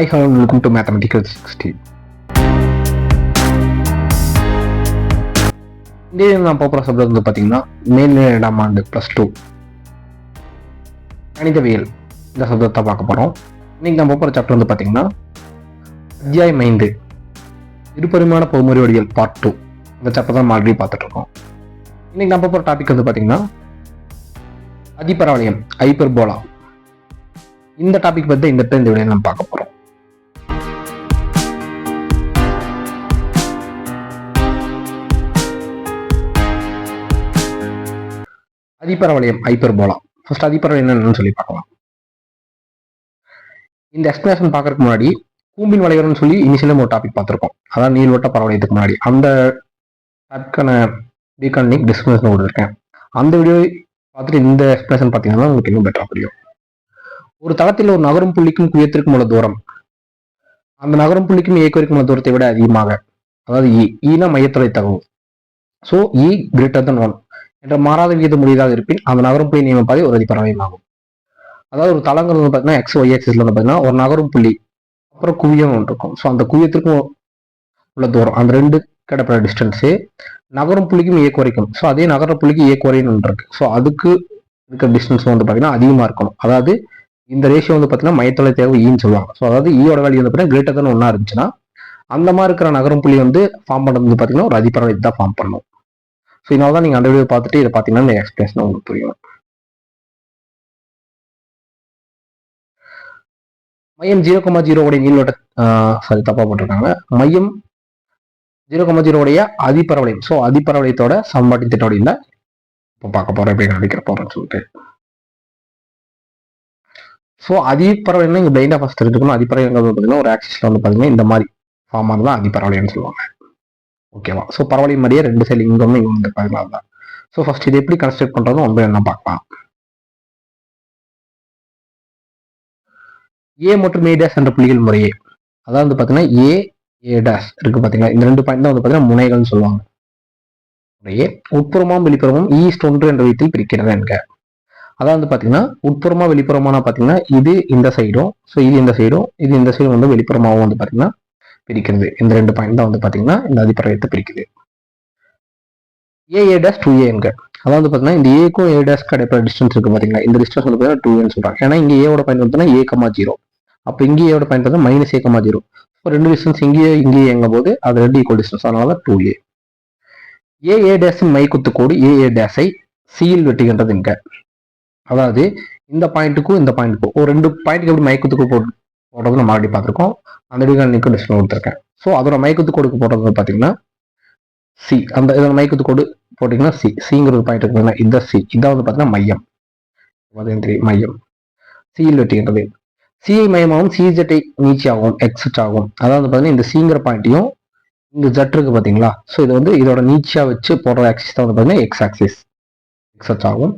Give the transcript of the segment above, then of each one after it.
Hi hello welcome to mathematical sixty இந்த நான் போகிற சப்ஜெக்ட் வந்து பார்த்தீங்கன்னா மேல்நிலை இரண்டாம் ஆண்டு ப்ளஸ் டூ கணிதவியல். இந்த சப்ஜெக்டை பார்க்க போகிறோம் இன்றைக்கி நான் போகிற சாப்டர் வந்து பார்த்தீங்கன்னா அத்தியாயம் ஐந்து இருபரிமாண பொதுமுறை வடிவியல் பார்ட் டூ இந்த சாப்டர் தான் ஆல்ரெடி பார்த்துட்ருக்கோம் இன்றைக்கி இன்னைக்கு நான் போகிற டாபிக் வந்து பார்த்தீங்கன்னா ஐபர் போலா இந்த டாபிக் பற்றி இந்த இந்த விடையை நம்ம பார்க்க போகிறோம் அதிபரவலயம் ஹைப்பர்போலா ஃபர்ஸ்ட் அதிபரவலயம் என்னன்னு சொல்லி பார்க்கலாம். இந்த எக்ஸ்பிளேஷன் பார்க்கறதுக்கு முன்னாடி கூம்பின் வளையம்னு சொல்லி இனிஷியலும் ஒரு டாபிக் பார்த்துருக்கோம். அதான் நீள்வட்ட பரவளையத்துக்கு முன்னாடி. அந்த டாபிக்கான டீகானிக் டிஸ்கிரிப்ஷன் கொடுத்துருக்கேன் அந்த வீடியோ பார்த்துட்டு இந்த எக்ஸ்பிளேஷன் பார்த்தீங்கன்னா உங்களுக்கு இன்னும் பெட்டராக புரியும். ஒரு தளத்தில் ஒரு நகரும் புள்ளிக்கும் குயத்திற்கும் உள்ள தூரம். அந்த நகரும் புள்ளிக்கும் இயக்குவதற்கும் உள்ள தூரத்தை விட அதிகமாக அதாவது இ ஈனா மையத்துறை தகவல் so e greater than one என்ற மாறாத விகிதம் முடியதாக இருப்பின் அந்த நகரும் புள்ளி நியமப்பாதை ஒரு அதிபரவயமாகும் அதாவது ஒரு தளங்கள் வந்து பார்த்தீங்கன்னா எக்ஸ் ஒய் எக்ஸில் வந்து பார்த்தீங்கன்னா ஒரு நகரும் புள்ளி அப்புறம் குவியம் ஒன்று இருக்கும். ஸோ அந்த குவியத்திற்கும் உள்ள தூரம் அந்த ரெண்டு கிடைப்பட டிஸ்டன்ஸு நகரும் புள்ளிக்கும் இயக்க குறைக்கும் ஸோ அதே நகர புள்ளிக்கு இயக்க ஒன்று இருக்கு. ஸோ அதுக்கு இருக்கிற டிஸ்டன்ஸ் வந்து பார்த்தீங்கன்னா அதிகமாக இருக்கணும். அதாவது இந்த ரேஷியோ வந்து பார்த்தீங்கன்னா மையத்தொலை தேவை ஈன்னு e சொல்லுவாங்க. ஸோ அதாவது e ஈயோட வேல்யூ வந்து பார்த்தீங்கன்னா கிரேட்டர் தான் ஒன்றா இருந்துச்சுன்னா அந்த மாதிரி இருக்கிற நகரும் புள்ளி வந்து ஃபார்ம் பண்ணுறது வந்து பார்த்தீங்கன்னா ஒரு அதிபரவலை தான் ஃபார்ம் பண்ணும் ஸோ இதனால தான் நீங்கள் அந்த வீடியோ பார்த்துட்டு இதை பார்த்தீங்கன்னா இந்த எக்ஸ்பிளேஷன் உங்களுக்கு புரியும். மையம் ஜீரோ கமா ஜீரோவுடைய நீளோட சாரி தப்பா போட்டிருக்காங்க. மையம் ஜீரோ கமா ஜீரோவுடைய அதிபரவளையம் ஸோ அதிபரவளையத்தோட சமன்பாட்டின் இல்லை இப்போ பார்க்க போறோம் எப்படி நடிக்கிற போறோம்னு சொல்லிட்டு. ஸோ அதிபரவளையம் இங்கே பிளைண்டாக ஃபஸ்ட் எடுத்துக்கணும் அதிபரவலைங்கிறது பார்த்தீங்கன்னா ஒரு ஆக்சிஸில் வந்து பார்த்தீங்கன்னா இந்த மாதிரி ஃபார்ம் தான் அதிபரவளையம்னு சொல்லுவாங்க. ஓகேவா ஸோ பரவாயில்ல மாதிரியே ரெண்டு சைடு இங்கே ஒன்று இங்கே வந்து பதினாறு தான் ஸோ ஃபர்ஸ்ட் இது எப்படி கன்ஸ்ட்ரக்ட் பண்ணுறதும் ஒன்று என்ன பார்க்கலாம். ஏ மற்றும் ஏ டேஸ் என்ற புள்ளிகள் முறையே. அதாவது வந்து பார்த்தீங்கன்னா ஏ ஏ டேஸ் இருக்கு பார்த்தீங்களா இந்த ரெண்டு பாயிண்ட் தான் வந்து பார்த்தீங்கன்னா முனைகள்னு சொல்லுவாங்க. முறையே உட்புறமும் வெளிப்புறமும் ஈஸ்ட் ஒன்று என்ற விதத்தில் பிரிக்கிறது என்க. அதாவது வந்து பார்த்தீங்கன்னா உட்புறமா வெளிப்புறமான பார்த்தீங்கன்னா இது இந்த சைடும் ஸோ இது இந்த சைடும் இது இந்த சைடும் வந்து வெளிப்புறமாகவும் வந்து பார்த்தீங்கன்னா பிரிக்கிறது. இந்த ரெண்டு பாயிண்ட் தான் வந்து பார்த்தீங்கன்னா இந்த அதிபரவயத்தை பிரிக்குது. ஏ ஏ டேஸ் டூ ஏங்க அதாவது பார்த்தீங்கன்னா இந்த ஏக்கும் ஏ டேஸ் கிடைக்கிற டிஸ்டன்ஸ் இருக்கு பார்த்தீங்கன்னா இந்த டிஸ்டன்ஸ் வந்து பார்த்தீங்கன்னா டூ ஏன்னு சொல்றாங்க. ஏன்னா இங்கே ஏவோட பாயிண்ட் பார்த்தீங்கன்னா ஏ கமா ஜீரோ அப்போ இங்கே ஏவோட பாயிண்ட் பார்த்தீங்கன்னா மைனஸ் ஏ கமா ஜீரோ இப்போ ரெண்டு டிஸ்டன்ஸ் இங்கேயே இங்கேயே எங்கும் போது அது ரெண்டு ஈக்குவல் டிஸ்டன்ஸ் அதனால டூ ஏ ஏ ஏ டேஸின் மை குத்து கோடு ஏ ஏ டேஸை சியில் வெட்டுகின்றது இங்க. அதாவது இந்த பாயிண்ட்டுக்கும் இந்த பாயிண்ட்டுக்கும் ஒரு ரெண்டு பாயிண்ட்டுக்கு எப்படி மைக்குத்துக்கு போட்டு போடுறது நம்ம ஆல்ரெடி பார்த்துருக்கோம். அந்த டிகானிக்கு டிஸ்பிளே கொடுத்துருக்கேன். ஸோ அதோட மைக்குத்து கோடுக்கு போடுறது வந்து பார்த்தீங்கன்னா சி அந்த இதோட மைக்குத்து கோடு போட்டிங்கன்னா சி சிங்கிறது பாயிண்ட் இருக்குதுன்னா இந்த சி இதான் வந்து பார்த்தீங்கன்னா மையம். பார்த்தீங்கன்னா தெரியும் மையம் சியில் வெட்டின்றது. சிஐ மையமாகவும் சிஜெட்டை நீச்சியாகவும் எக்ஸட் ஆகும் அதாவது பார்த்தீங்கன்னா இந்த சிங்கிற பாயிண்ட்டையும் இந்த ஜெட் இருக்கு பார்த்தீங்களா ஸோ இது வந்து இதோட நீச்சியாக வச்சு போடுற ஆக்சிஸ் தான் வந்து பார்த்தீங்கன்னா எக்ஸ் ஆக்சிஸ் எக்ஸட் ஆகும்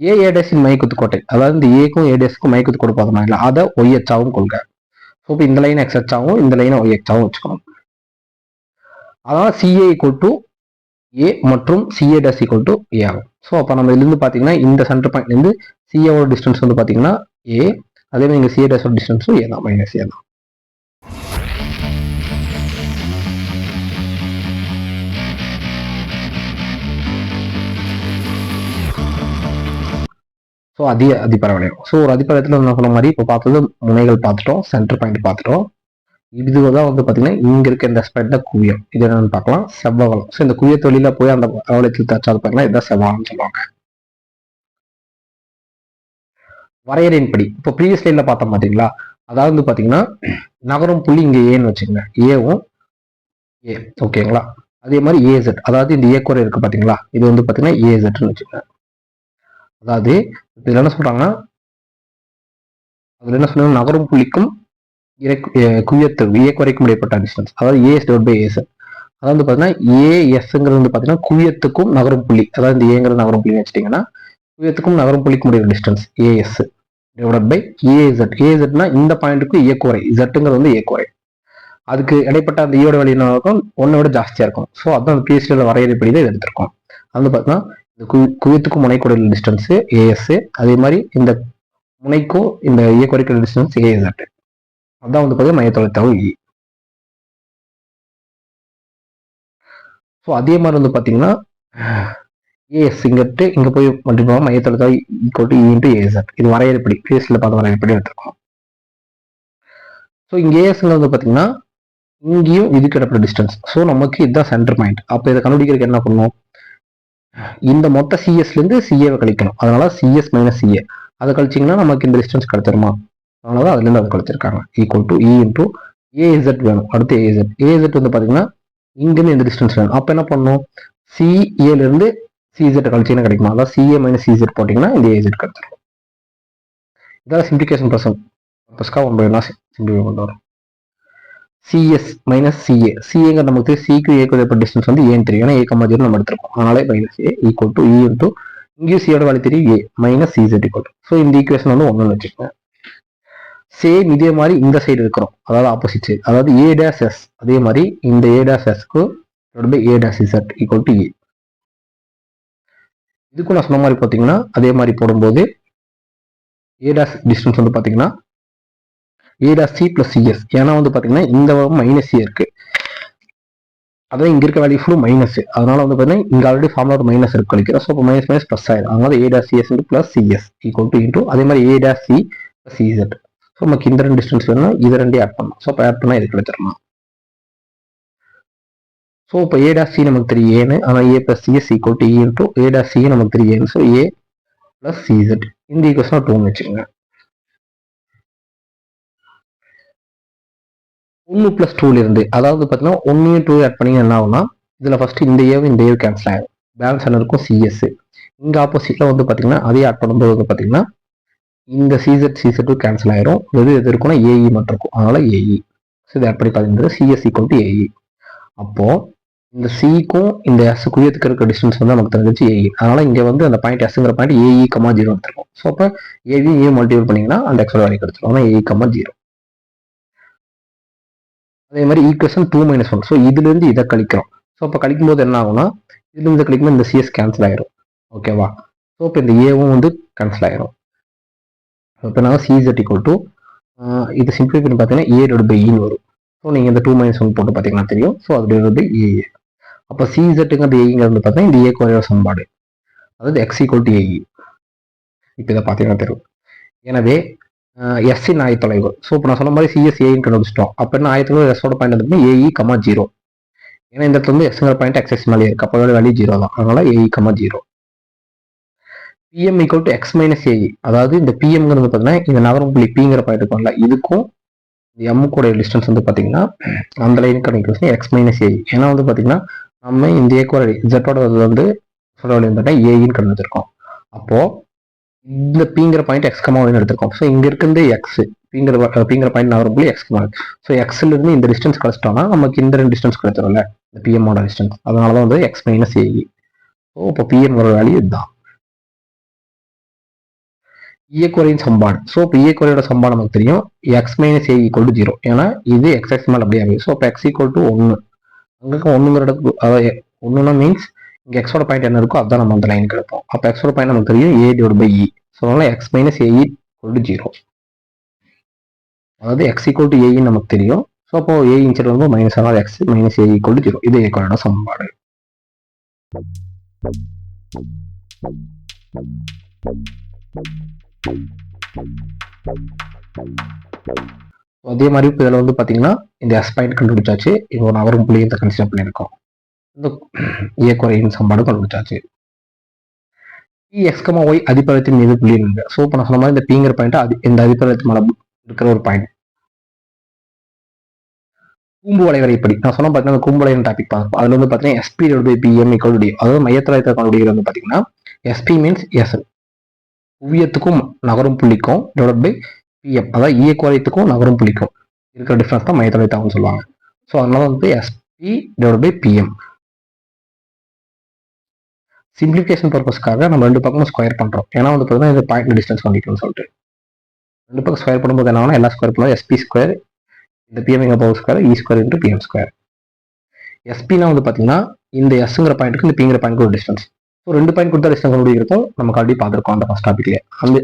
ஏ ஏடேஸின் மைக்குத்து கோட்டை அதாவது இந்த ஏக்கும் ஏடேஸ்க்கும் மைக்குத்து கோடு பார்த்தோம்னா இல்லை அதை ஒய்எச்சாவும் கொள்க. ஸோ இப்போ இந்த லைன் எக்ஸ்எச்சாவும் இந்த லைனை ஒய்எச்சாவும் வச்சுக்கணும் அதனால சிஏ ஈக்குவல் டு ஏ மற்றும் CA dash equal to A ஆகும். ஸோ அப்போ நம்ம இதுலேருந்து பார்த்தீங்கன்னா இந்த சென்டர் பாயிண்ட்லேருந்து சிஏவோட டிஸ்டன்ஸ் வந்து பார்த்தீங்கன்னா ஏ அதே மாதிரி இங்கே சிஏ டேஸோட டிஸ்டன்ஸும் ஏ தான் மைனஸ் ஏ தான். ஸோ அதிக அதிபரவளையம் ஸோ ஒரு அதிபரத்தில் நான் சொன்ன மாதிரி இப்போ பார்த்தது முனைகள் பார்த்துட்டோம் சென்டர் பாயிண்ட் பார்த்துட்டோம். இது தான் வந்து பார்த்தீங்கன்னா இங்கே இருக்க இந்த ஸ்பெட்ட குவியம். இது என்னன்னு பார்க்கலாம். செவ்வகலம். ஸோ இந்த குவிய தொழில போய் அந்த அவலயத்தில் தச்சாது பார்த்தீங்கன்னா இதான் செவ்வகம்னு சொல்லுவாங்க. வரையறையின்படி இப்போ ப்ரீவியஸ் லைன்ல பார்த்தோம் பார்த்தீங்களா அதாவது வந்து பார்த்தீங்கன்னா நகரும் புள்ளி இங்கே ஏன்னு வச்சுக்கோங்க. ஏவும் ஏ ஓகேங்களா அதே மாதிரி ஏசெட் அதாவது இந்த ஏக்குறை இருக்கு பார்த்தீங்களா இது வந்து பார்த்தீங்கன்னா ஏசட்னு வச்சுக்கோங்க. அதாவது இதில் என்ன சொல்கிறாங்கன்னா அதில் என்ன சொல்றாங்க நகரும் புள்ளிக்கும் குவியத்து ஏக்கு இடைப்பட்ட டிஸ்டன்ஸ் அதாவது ஏஎஸ் டிவைட் பை ஏஎஸ் அதாவது பார்த்தீங்கன்னா ஏஎஸ்ங்கிறது வந்து பார்த்தீங்கன்னா குவியத்துக்கும் நகரும் புள்ளி. அதாவது இந்த ஏங்கிறது நகரும் புள்ளின்னு வச்சுட்டிங்கன்னா குவியத்துக்கும் நகரும் புள்ளிக்கும் முடிய டிஸ்டன்ஸ் ஏஎஸ் டிவைட் பை ஏஎஸ்எட் ஏஎஸ்எட்னா இந்த பாயிண்ட்டுக்கும் இயக்குறை இசட்டுங்கிறது வந்து இயக்குறை அதுக்கு இடைப்பட்ட அந்த e ஈயோட வழி என்ன இருக்கும்? ஒன்றை விட ஜாஸ்தியாக இருக்கும். ஸோ அதான் அந்த பிஎஸ்சியில் வரையறைப்படி தான் இது எடுத்திருக்கோம். அது வந்து பார்த்தீங்கன்னா இந்த குவித்துக்கும் குவியத்துக்கும் முனைக்குடைய டிஸ்டன்ஸ் ஏஎஸ் அதே மாதிரி இந்த முனைக்கும் இந்த இயக்குறைக்கிற டிஸ்டன்ஸ் ஏஎஸ்எட் அதான் வந்து பார்த்தீங்கன்னா மையத்தொலைத்தளவு இ ஸோ e. அதே மாதிரி வந்து பார்த்தீங்கன்னா ஏஎஸ் இங்கிட்டு இங்கே போய் multiple மையத்தொலைத்தளவு equal to e e into ஏஎஸ்எட் e இது வரையறுப்படி பேஸில் பார்த்து வரையறுப்படி எடுத்துருக்கோம். ஸோ இங்கே ஏஎஸ்ல வந்து பார்த்தீங்கன்னா இங்கேயும் இதுக்கு இடப்பட டிஸ்டன்ஸ் ஸோ நமக்கு இதுதான் சென்டர் பாயிண்ட் அப்போ இதை கண்டுபிடிக்கிறதுக்கு என்ன பண்ணும்? இந்த மொத்த சிஎஸ்லேருந்து சிஏவை கழிக்கணும். அதனால சிஎஸ் மைனஸ் சிஏ அதை கழிச்சிங்கன்னா நமக்கு இந்த டிஸ்டன்ஸ் கிடைச்சிருமா? அதனால தான் அதுலேருந்து அதை கழிச்சிருக்காங்க. Equal to e into AZ வேணும். அடுத்து ஏஇசட் ஏஇசட் வந்து பார்த்தீங்கன்னா இங்கேருந்து இந்த டிஸ்டன்ஸ் வேணும். அப்போ என்ன பண்ணணும்? சிஏலேருந்து சிஇசட் கழிச்சிங்கன்னா கிடைக்குமா? அதாவது சிஏ மைனஸ் சிஇசட் போட்டிங்கன்னா இந்த ஏஇசட் கிடைச்சிடும் இதான் சிம்பிளிகேஷன் பர்சன் பர்பஸ்க்காக ஒன் பை சிம்பிளிஃபை கொண்டு வரும் சிஎஸ் மைனஸ் சிஏ சிஏங்க நமக்கு சிக்கு ஏக்கு ஏற்பட்ட டிஸ்டன்ஸ் வந்து ஏன்னு தெரியும். ஏன்னா ஏ கம்மா ஜீரோ நம்ம எடுத்திருக்கோம். அதனால minus A equal to e into இங்கேயும் சியோட வேலை தெரியும். A minus CZ equal so இந்த ஈக்குவேஷன் வந்து ஒன்று வச்சுக்கோங்க. சேம் இதே மாதிரி இந்த சைடு இருக்கிறோம். அதாவது ஆப்போசிட் சைடு அதாவது ஏ டேஸ் எஸ் அதே மாதிரி இந்த A dash எஸ்க்கு by A dash Z equal to A இதுக்கும் நான் சொன்ன மாதிரி பார்த்தீங்கன்னா அதே மாதிரி போடும்போது ஏ டேஸ் டிஸ்டன்ஸ் வந்து பார்த்தீங்கன்னா ஏ சி பிளஸ் சிஎஸ் ஏன்னா வந்து பார்த்தீங்கன்னா இந்த மைனஸ் ஏ இருக்கு. அதான் இங்கே இருக்க வேல்யூ ஃபுல்லும் மைனஸ் அதனால வந்து பார்த்தீங்கன்னா இங்கே ஆல்ரெடி ஃபார்ம்ல ஒரு மைனஸ் இருக்கு கழிக்கிறோம் ஸோ இப்போ மைனஸ் மைனஸ் ப்ளஸ் ஆயிடும் அதனால A dash CS into plus CS equal to into அதே மாதிரி A C plus CZ so நமக்கு இந்த ரெண்டு டிஸ்டன்ஸ் வேணும்னா இது ரெண்டே ஆட் பண்ணணும் ஸோ இப்போ ஆட் பண்ணால் இது கிடைச்சிடணும் ஸோ இப்போ ஏ சி நமக்கு தெரியும் ஏன்னு ஆனால் A plus CS equal to E into A days C நமக்கு தெரியும் ஏன்னு ஸோ ஏ ப்ளஸ் சிஇசட் இந்த ஈக்குவேஷன் டூன்னு வச்சுக்கோங்க. ஒன்று ப்ளஸ் டூலேருந்து அதாவது பார்த்தீங்கன்னா ஒன்றையும் டூ ஆட் பண்ணி என்ன ஆகும்னா இதில் ஃபஸ்ட்டு இந்த இயர் இந்த இயர் கேன்சல் ஆகும் பேலன்ஸ் என்ன இருக்கும்? சிஎஸ் இங்கே ஆப்போசிட்டில் வந்து பார்த்தீங்கன்னா அதே ஆட் பண்ணும்போது வந்து பார்த்தீங்கன்னா இந்த சிசெட் டூ கேன்சல் ஆயிரும். எது எது இருக்குன்னா ஏஇ மட்டும் இருக்கும். அதனால் ஏஇ ஸோ இது ஆட் பண்ணி பார்த்தீங்கன்னா சிஎஸ் ஈக்குவல் டு ஏஇ அப்போது இந்த சிக்கும் இந்த எஸ்ஸுக்கு இருக்க டிஸ்டன்ஸ் வந்து நமக்கு தெரிஞ்சிச்சு ஏஇ அதனால் இங்கே வந்து அந்த பாயிண்ட் எஸ்ங்கிற பாயிண்ட் ஏஇ கமா ஜீரோ எடுத்துருக்கும். ஸோ அப்போ ஏவி ஏ மல்டிபிள் பண்ணிங்கன்னா அந்த எக்ஸோட வேலைக்கு கிடைச்சிரும். ஆனால் ஏஇ கமா ஜீரோ அதே மாதிரி equation two minus one so இதுலேருந்து இதை கழிக்கிறோம். ஸோ அப்போ கழிக்கும் போது என்ன ஆகும்னா இதுலேருந்து இதை கழிக்கும்போது இந்த சிஎஸ் கேன்சல் ஆயிரும். ஓகேவா ஸோ இப்போ இந்த ஏவும் வந்து கேன்சல் ஆயிரும். இப்போ நாங்கள் சிஇசட் ஈக்குவல் டு இது சிம்பிளை பண்ணி பார்த்தீங்கன்னா ஏ டோட் பை இன்னு வரும். ஸோ நீங்கள் இந்த டூ மைனஸ் ஒன் போட்டு பார்த்தீங்கன்னா தெரியும். ஸோ அது டிவைட் பை ஏ அப்போ சிஇசட்டுங்கிறது ஏங்கிறது பார்த்தீங்கன்னா இந்த ஏ குறையோட சம்பாடு அதாவது எக்ஸ் ஈக்குவல் டு ஏஇ இப்போ இதை பார்த்தீங்கன்னா தெரியும். எனவே எஸ்இன் ஆயத்தொலைவு. ஸோ இப்போ நான் சொன்ன மாதிரி சிஎஸ்ஏன்னு கண்டுபிடிச்சிட்டோம். அப்போ என்ன ஆயத்தொலைவு? எஸ்ஸோட பாயிண்ட் வந்து ஏஇ கமா ஜீரோ ஏன்னா இந்த இடத்துல வந்து எஸ்ங்கிற பாயிண்ட் எக்ஸஸ் மேலே இருக்கு. அப்போ வேல்யூ ஜீரோ தான். அதனால AE comma zero PM equal to X minus AE அதாவது இந்த பிஎம்ங்கிறது பார்த்தீங்கன்னா இந்த நகரம் புள்ளி பிங்கிற பாயிண்ட் இருக்கும்ல. இதுக்கும் இந்த எம்முக்குடைய டிஸ்டன்ஸ் வந்து பார்த்தீங்கன்னா அந்த லைன் கணக்கு எக்ஸ் மைனஸ் ஏஇ ஏன்னா வந்து பார்த்தீங்கன்னா நம்ம இந்த ஏக்குவல் ஜெட்டோட வந்து சொல்ல வேண்டியது பார்த்தீங்கன்னா ஏஇன்னு கண்டுபிடிச்சிருக்கோம். அப்போது இந்த பிங்கிற பாயிண்ட் எக்ஸ் கமாவின்னு எடுத்திருக்கோம். ஸோ இங்கே இருக்கிறது எக்ஸ் பிங்கிற பிங்கிற uh, பாயிண்ட் நான் வரும்போது எக்ஸ் கமா ஸோ எக்ஸ்ல இருந்து இந்த டிஸ்டன்ஸ் கிடச்சிட்டோம்னா நமக்கு இந்த ரெண்டு டிஸ்டன்ஸ் கிடைச்சிடும்ல இந்த பிஎம்மோட டிஸ்டன்ஸ் அதனால தான் வந்து எக்ஸ் மைனஸ் ஏஇ ஸோ இப்போ பிஎம் வர வேல்யூ இதுதான். குறையின் சம்பாடு. ஸோ இப்போ இயக்குறையோட சம்பாடு நமக்கு தெரியும். X minus A equal to zero ஏன்னா இது எக்ஸ் எக்ஸ் மேலே அப்படியே ஸோ இப்போ எக்ஸ் ஈக்குவல் டு ஒன்று அங்கே ஒன்றுங்கிற இடத்துக்கு அதாவது ஒன்றுனா மீன்ஸ் இங்கே எக்ஸோட பாயிண்ட் என்ன இருக்கோ அதான் நம்ம அந்த லைனுக்கு எடுப்போம். அப்போ எக்ஸோட பாயிண்ட் நமக்கு தெரியும் A divide by e so அதனால எக்ஸ் மைனஸ் ஏஇ கொண்டு ஜீரோ அதாவது எக்ஸ் ஈக்குவல் டு ஏஇன்னு நமக்கு தெரியும். ஸோ அப்போ ஏ இன்ச்சர் வந்து மைனஸ் ஆனால் X minus A equal to zero இது ஏக்கோட சமன்பாடு. அதே மாதிரி இப்போ இதில் வந்து பார்த்தீங்கன்னா இந்த எஸ் பாயிண்ட் கண்டுபிடிச்சாச்சு. இப்போ ஒரு அவரும் இந்த கன்சிடர் பண்ணியிருக்கோம். இந்த இயக்குறையின் சம்பாடு கண்டுபிடிச்சாச்சு பி எக்ஸ்கமா ஒய் அதிபலத்தின் மீது புள்ளி இருக்கு ஸோ இப்போ நான் சொன்ன மாதிரி இந்த பிங்கிற பாயிண்ட் அது இந்த அதிபலத்து மேலே இருக்கிற ஒரு பாயிண்ட் கூம்பு வளைவரை இப்படி நான் சொன்ன பார்த்தீங்கன்னா கூம்பு டாபிக் பார்ப்போம் அதில் வந்து பார்த்தீங்கன்னா SP by PM equal D அதாவது மையத்தில் இருக்கிற இருக்கக்கூடிய வந்து பார்த்தீங்கன்னா எஸ்பி மீன்ஸ் எஸ்எல் குவியத்துக்கும் நகரும் புள்ளிக்கும் டிவைட் பை பிஎம் அதாவது இயக்குவலயத்துக்கும் நகரும் புள்ளிக்கும். இருக்கிற டிஃப்ரென்ஸ் தான் மையத்தில் தாங்கன்னு சொல்லுவாங்க. ஸோ அதனால வந்து SP divide by PM simplification பர்பஸ்க்காக நம்ம ரெண்டு பக்கமும் ஸ்கொயர் பண்ணுறோம் ஏன்னா வந்து பார்த்தீங்கன்னா இது பாயிண்ட் டிஸ்டன்ஸ் கண்டிக்கணும்னு சொல்லிட்டு. ரெண்டு பக்கம் ஸ்கொயர் பண்ணும்போது என்ன எல்லா ஸ்கொயர் பண்ணுவோம் எஸ்பி ஸ்கொயர் இந்த பிஎம் எங்க power square e square into PM square எஸ்பினா வந்து பார்த்தீங்கன்னா இந்த எஸ்ங்கிற பாயிண்ட்டுக்கு இந்த பிங்கிற பாயிண்ட் ஒரு டிஸ்டன்ஸ் ஸோ ரெண்டு பாயிண்ட் கொடுத்தா டிஸ்டன்ஸ் கண்டுபிடிக்கிறதும் நமக்கு ஆல்ரெடி பார்த்துருக்கோம் அந்த ஃபஸ்ட் டாபிக்லேயே அந்த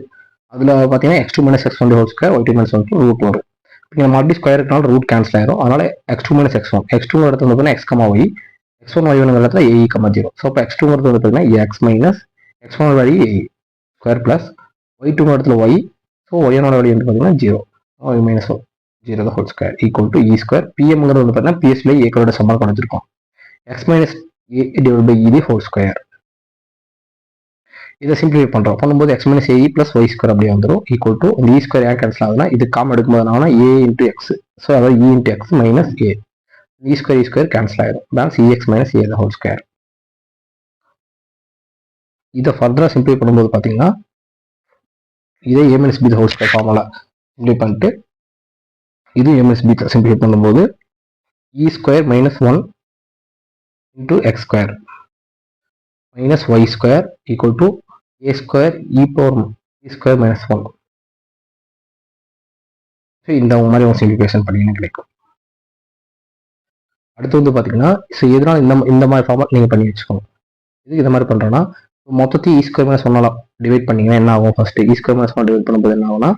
அதில் பார்த்தீங்கன்னா X two minus X one whole square Y two minus one root வரும். இங்கே மறுபடியும் ஸ்கொயர் இருக்கனால ரூட் கேன்சல் ஆயிரும். அதனால X two minus X one X two இடத்துல வந்து பார்த்தீங்கன்னா X comma Y X one Y one இடத்துல ஏஇ கம்மா ஜீரோ ஸோ இப்போ எக்ஸ் டூ வந்து பார்த்தீங்கன்னா எக்ஸ் மைனஸ் எக்ஸ் ஒன் வழி ஸ்கொயர் ப்ளஸ் ஒய் டூ இடத்துல ஒய் ஸோ ஒய் ஒன் வழி வந்து பார்த்தீங்கன்னா zero Y minus zero whole square equal to e square பிஎம்ங்கிறது வந்து பார்த்தீங்கன்னா பிஎஸ்ல ஏக்கரோட சம்பளம் குறைஞ்சிருக்கும் X minus A divide by இதி ஹோல் ஸ்கொயர் இதை சிம்பிளிஃபை பண்ணுறோம் பண்ணும்போது X minus AE plus Y square அப்படியே வந்துடும் ஈக்குவல் டு இந்த இ ஸ்கொயர் ஏன் கேன்சல் ஆகுதுன்னா இது காம் எடுக்கும்போது என்ன ஏ இன்ட்டு எக்ஸ் ஸோ அதாவது e into X minus A V square e square cancel ஆகிடும் balance eX minus A whole square இதை ஃபர்தராக சிம்பிளை பண்ணும்போது பார்த்தீங்கன்னா இதே A minus B whole square formula simplify பண்ணிட்டு இது ஏ மைனஸ் பி சிம்பிளை பண்ணும்போது e square minus one into X square minus Y square equal to A square e power e square minus one so இந்த மாதிரி ஒரு simplification பண்ணிங்கன்னா கிடைக்கும் அடுத்து வந்து பார்த்தீங்கன்னா ஸோ எதனால் இந்த இந்த மாதிரி ஃபார்மட் நீங்கள் பண்ணி வச்சுக்கோங்க. இது இந்த மாதிரி பண்ணுறோன்னா மொத்தத்தையும் ஈ ஸ்கொயர் மைனஸ் ஒன்னால் டிவைட் பண்ணிங்கன்னா என்ன ஆகும் first e square minus one divide பண்ணும்போது என்ன ஆகும்னா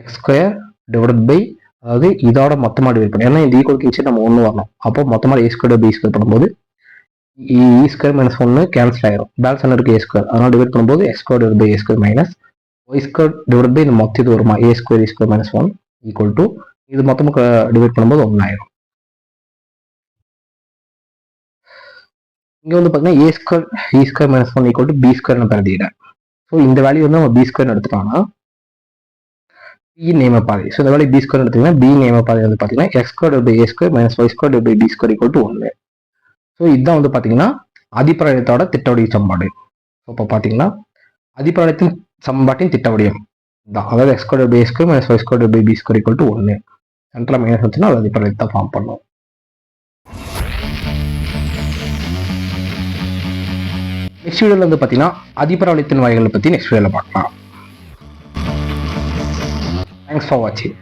எக்ஸ் ஸ்கொயர் டிவைட் பை அதாவது இதோட மொத்தமாக டிவைட் பண்ணி ஏன்னா இந்த ஈக்குவல் கிச்சு நம்ம ஒன்று வரணும். அப்போ மொத்தமாக ஏ ஸ்கொயர் பை ஸ்கொயர் பண்ணும்போது இ ஸ்கொயர் மைனஸ் ஒன்று கேன்சல் ஆயிரும். பேலன்ஸ் என்ன இருக்கு? ஏ ஸ்கொயர் அதனால் டிவைட் பண்ணும்போது X square divide by A square minus Y square divide by இந்த மொத்த இது வருமா? A square E square minus one equal to இது மொத்தமாக டிவைட் பண்ணும்போது ஒன்று ஆயிரும் இங்கே வந்து பார்த்தீங்கன்னா A square E square minus one equal to B ஸ்கொயர்னு நான் ஸோ இந்த வேல்யூ வந்து நம்ம பி ஸ்கொயர் எடுத்துட்டோம்னா பி நேம பாதை ஸோ இந்த வேலையை பி ஸ்கொயர் எடுத்தீங்கன்னா பி நேம பாதை வந்து பார்த்தீங்கன்னா x square by a square minus y square by b square equal to ஒன்று ஸோ இதுதான் வந்து பார்த்தீங்கன்னா அதிப்பிராயத்தோட திட்டவடிய சம்பாடு ஸோ இப்போ பார்த்தீங்கன்னா அதிப்பிராயத்தின் சம்பாட்டின் திட்டவடியம் தான் அதாவது x square by a square minus y square by b square equal to ஒன்று சென்ட்ரல் மைனஸ் வச்சுன்னா அது அதிப்பிராயத்தை ஃபார்ம் பண்ணும். நெக்ஸ்ட் வீடியோவில் வந்து பார்த்தீங்கன்னா அதிபரவலித்தின் வகைகளை பற்றி நெக்ஸ்ட் வீடியோவில் பார்க்கலாம். தேங்க்ஸ் ஃபார் வாட்சிங்